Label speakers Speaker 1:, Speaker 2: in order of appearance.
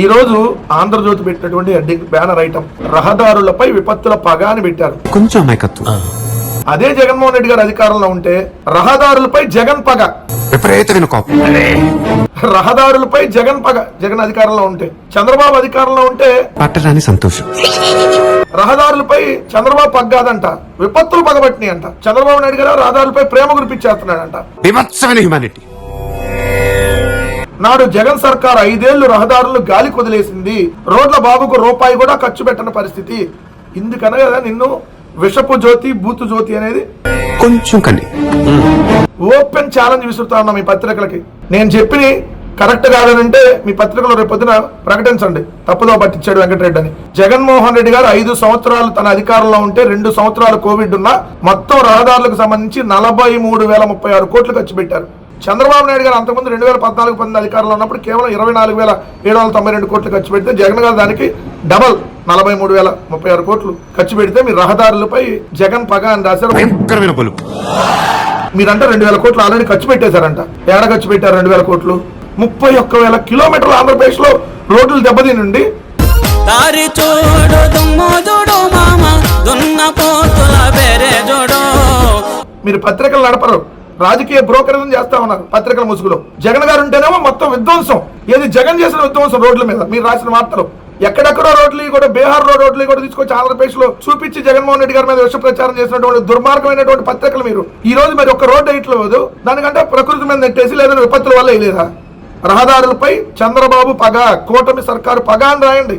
Speaker 1: ఈ రోజు ఆంధ్రజ్యోతి పెట్టినటువంటి హెడ్డింగ్ బ్యానర్ ఐటమ్ రహదారులపై విపత్తుల పగ అని పెట్టారు.
Speaker 2: కొంచెం
Speaker 1: అదే జగన్మోహన్ రెడ్డి గారు అధికారంలో ఉంటే రహదారులపై జగన్ పగ.
Speaker 2: విపరీతమైన కోపం.
Speaker 1: రహదారులపై జగన్ పగ జగన్ అధికారంలో ఉంటే చంద్రబాబు అధికారంలో ఉంటే
Speaker 2: పట్టరాని సంతోషం.
Speaker 1: రహదారులపై చంద్రబాబు పగ్గాదంట విపత్తులు పగబట్టినాయి అంట చంద్రబాబు నాయుడు గారు రహదారులపై ప్రేమ కురిపించేస్తున్నాడంట
Speaker 2: వివత్సమైన హ్యుమానిటీ
Speaker 1: నాడు జగన్ సర్కార్ ఐదేళ్ళు రహదారులు గాలి కొదిలేసింది. రోడ్ల బాబుకు రూపాయి కూడా ఖర్చు పెట్టని పరిస్థితి. ఇందుకనే కదా నిన్ను విషపు జ్యోతి బూతు జ్యోతి అనేది?
Speaker 2: కొంచెం కండి.
Speaker 1: ఓపెన్ ఛాలెంజ్ విసురుతా ఉన్నాం మీ పత్రికలకి. నేను చెప్పి కరెక్ట్ కాదనంటే మీ పత్రికలో రేపు పొద్దున ప్రకటించండి. తప్పుదో పట్టించాడు వెంకటరెడ్డి అని జగన్మోహన్ రెడ్డి గారు ఐదు సంవత్సరాలు తన అధికారంలో ఉంటే రెండు సంవత్సరాలు కోవిడ్ ఉన్నా మొత్తం రహదారులకు సంబంధించి నలభై మూడు వేల ముప్పై ఆరు కోట్లు ఖర్చు పెట్టారు. చంద్రబాబు నాయుడు గారు అంతకుముందు రెండు వేల పద్నాలుగు పంతొమ్మిది అధికారంలో ఉన్నప్పుడు కేవలం ఇరవై నాలుగు వేల ఏడు వందల తొంభై రెండు కోట్లు ఖర్చు పెడితే జగన్ గారు దానికి డబల్ నలభై మూడు వేల ముప్పై ఆరు కోట్లు ఖర్చు పెడితే మీ రహదారులపై జగన్ పగ అని రాశారు. మీరంటే రెండు వేల కోట్లు ఆల్రెడీ ఖర్చు పెట్టేశారంట. ఏడ ఖర్చు పెట్టారు రెండు వేల కోట్లు? ముప్పై ఒక్క వేల కిలోమీటర్లు ఆంధ్రప్రదేశ్లో రోడ్లు దెబ్బతినండి
Speaker 3: దారి చూడు దుమ్ము చూడు మామ దున్న పోతుల బెరే చూడు.
Speaker 1: మీరు పత్రికలు నడపరు. రాజకీయ బ్రోకరిజం చేస్తా ఉన్నారు పత్రికల ముసుగులో. జగన్ గారు ఉంటేనేమో మొత్తం విధ్వంసం. ఏది జగన్ చేసిన విధ్వంసం రోడ్ల మీద? మీరు రాసిన వార్తలు. ఎక్కడెక్కడో రోడ్లు కూడా బీహార్లో రోడ్లు కూడా తీసుకొచ్చి ఆంధ్రప్రదేశ్లో చూపించి జగన్మోహన్ రెడ్డి గారి మీద విష ప్రచారం చేసినటువంటి దుర్మార్గమైనటువంటి పత్రికలు మీరు. ఈ రోజు మరి ఒక రోడ్డు వేయట్లేదు దానికంటే ప్రకృతి మీద నెట్టేసి లేదా విపత్తుల వల్ల వేయలేదా రహదారులపై చంద్రబాబు పగ కూటమి సర్కారు పగ అని రాయండి.